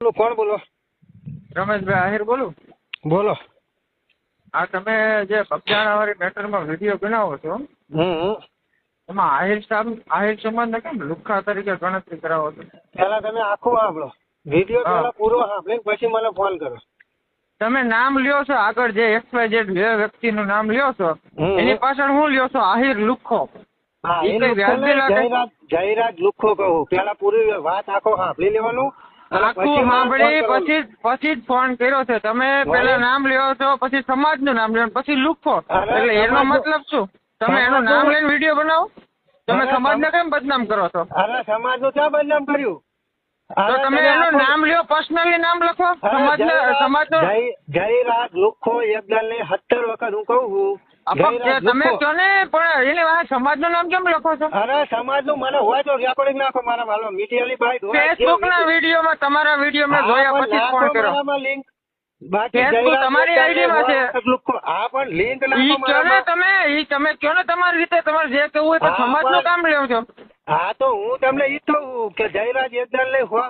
બોલો કોણ બોલો? રમેશભાઈ આહિર બોલું. બોલો. આ તમે જે કબજાણાવાળી મેટરમાં વીડિયો બનાવો છો એમાં આહિર સાહેબ આહિર સમાજને કેમ લુખ્ખા તરીકે ગણતરી કરાવો છો? પેલા તમે આખું સાંભળો. વીડિયો. પેલા પૂરો સાંભળીને પછી મને ફોન કરો. તમે નામ લ્યો છો આગળ જે એક્સ વાય ઝેડ જે વ્યક્તિનું નામ લ્યો છો એની પાછળ હું લ્યો છો આહિર લુખ્ખો હા એ લાગે? જયરાજ લુખો લુખ્ખો કહું. પેલા પૂરી વાત આખો સાંભળી લેવાનું આખું સાંભળી પછી પછી જ ફોન કર્યો છે. તમે પેલા નામ લ્યો છો પછી સમાજનું નામ લ્યો પછી લુખ્ખો એટલે એનો મતલબ શું? તમે એનું નામ લઈને વીડિયો બનાવો. તમે સમાજ ને કેમ બદનામ કરો છો? સમાજનું ક્યાં બદનામ કર્યું? તો તમે એનું નામ લ્યો પર્સનલી નામ લખો. સમાજ જયરાજ- સમાજનો જય- રાજ લુખો યજ્ઞ ને સત્તર વખત હું કહું છું તમે કહો ને પણ એની સમાજનું નામ કેમ લખો છો? અરે સમાજનું મને હોય તો રેકોર્ડિંગ નાખો મારા માલો મીડિયાની ભાઈ ફેસબુક ના વિડીયોમાં તમારા વીડિયો મેં જોયા પછી ફોન મારામાં બાકી તમારી એકદમમાં છે. હા પણ લિંક નાખો તમે ઈ તમે કયો ને તમારી રીતે તમારે જે કહેવું હોય તો સમાજનું કામ લ્યો છો હા તો હું તમને ઈ કે જયરાજ ને હોવા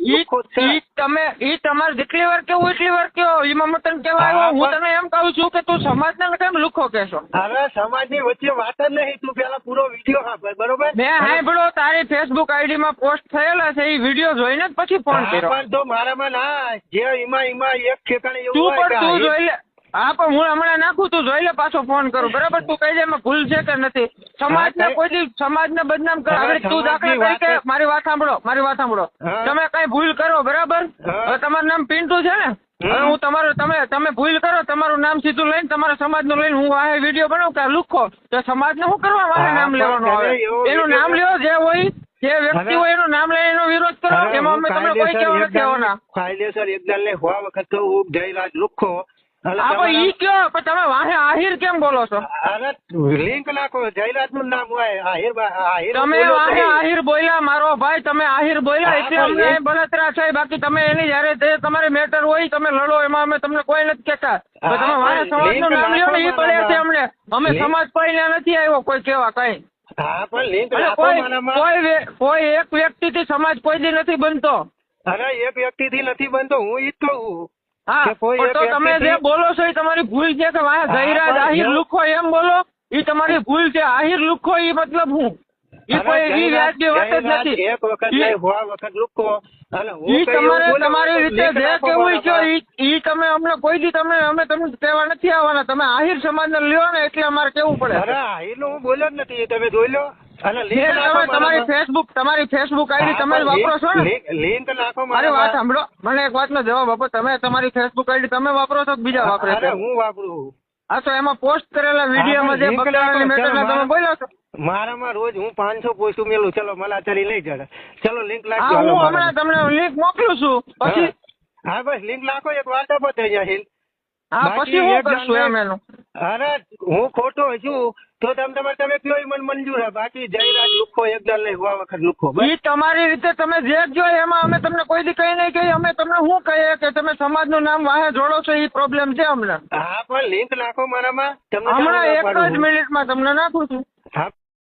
ઈ ઈ તમે ઈ તમારે જેટલી વાર કેવું એટલી વાર કયો તને કહેવા આવ્યો. હું તને એમ કહું છું કે તું સમાજને કેમ લુખો કહેશો. અરે સમાજની વચ્ચે વાત જ નહીં. તું પેલા પૂરો વીડિયો સાંભળ બરોબર? મેં સાંભળો તારી ફેસબુક આઈડી માં પોસ્ટ થયેલા છે એ વીડિયો જોઈને જ પછી ફોન કર્યો. પણ તો મારામાં ના જે એમાં એમાં એક ઠેકાણે એવું તું પણ તું જોઈ લે. હા પણ હું હમણાં નાખું તું જોઈ લે પાછો ફોન કરું. બરાબર? તું કહી દે એમાં ભૂલ છે કે નથી? સમાજને કોઈ સમાજને બદનામ કરે. હવે તું દાખલા તરીકે મારી વાત સાંભળો મારી વાત સાંભળો. તમે કઈ ભૂલ કરો બરાબર? હવે તમારું નામ પિન્ટુ છે ને? હવે હું તમારું તમે તમે ભૂલ કરો તમારું નામ સીધું લઈને તમારા સમાજનું લઈને હું આ વીડિયો બનાવું કે લુખો. તો સમાજને શું કરવા મારે નામ લેવાનું આવે? એનું નામ લેવો જે હોય જે વ્યક્તિ હોય એનું નામ લઈને એનો વિરોધ કરો. એમાં હું અમે તમને કોઈ કહેવા નથી આવવાના કાયદેસર એકદમ ને હોવા વખત કહું જયરાજ લુખ્ખો તમારા- ઈ કયો? પણ તમે વાહે આહિર કેમ બોલો છો? લિંક નાખો જયરાજનું નામ હોય આહિર આહિર તમે વાહે આહિર બોલ્યા મારો ભાઈ તમે આહિર બોલ્યા એટલે અમને બળતરા છે બાકી તમે એની જયારે જે તમારે મેટર હોય તમે લડો એમાં અમે તમને કોઈ નથી કહેતા. તમે વાહે સમાજનું નામ લ્યો ને ઈ પડે છે અમને. અમે સમાજ પાઈને નથી આવ્યો કોઈ કેવા કઈ. કોઈ. કોઈ એક વ્યક્તિથી સમાજ કોઈ દી નથી બનતો. અરે એક વ્યક્તિ થી નથી બનતો હું ઈ જ કહું. હા તો તમે જે બોલો છો એ તમારી ભૂલ છે કે વાહ હા, ગૈરાજ આહિર લુખો એમ બોલો એ તમારી ભૂલ છે. આહિર લુખો એ મતલબ હું? એ કોઈ ઈ વ્યાજબી વાત જ નથી. એક વખત નહીં હોવા વખત લુખ્ખો ઈ તમારે તમારી રીતે જે કેવું છો ઈ ઈ તમે અમને કોઈ દી તમે અમે તમને કહેવા નથી આવવાના. તમે આહિર સમાજ ને લ્યો ને એટલે અમારે કેવું પડે? અરે હું બોલ્યો જ નથી તમે જોઈ લો. તમારી ફેસબુક તમારી ફેસબુક આઈડી તમે જ વાપરો છો ને? link- link નાખો મારી વાત સાંભળો. મને એક વાતનો જવાબ આપો. તમે તમારી ફેસબુક આઈડી તમે વાપરો છો કે બીજા વાપરે છે? હું વાપરું હા તો એમાં પોસ્ટ કરેલા વિડીયોમાં જે બકરાની મેટરના ચાલો, તમે મારા- બોલ્યો છો. મારામાં રોજ હું પાંચસો પોસ્ટ મેલું ચલો મલાચારી લઈ જડે ચલો લિંક નાખજો હું હમણાં તમને લિંક મોકલું છું. પછી હા. બસ લિંક નાખો એક વાત પતે જશે હા પછી હું કરશું એમ એનું. અરે હું ખોટો છું. તો તમે તમારે તમે કયો ઈ મને મંજૂર છે? બાકી જયરાજ લુખો એકદમ નહીં હોવા વખત લુખો એ તમારી રીતે તમે જે જો એમાં અમે તમને કોઈ દી કઈ નહીં કહીએ અમે તમને શું કહીએ કે તમે સમાજનું નામ વાહે જોડો છો એ પ્રોબ્લેમ છે અમને. હા પણ લિંક નાખો મારામાં તમને હમણાં એક જ મિનિટમાં તમને નાખું છું. હા.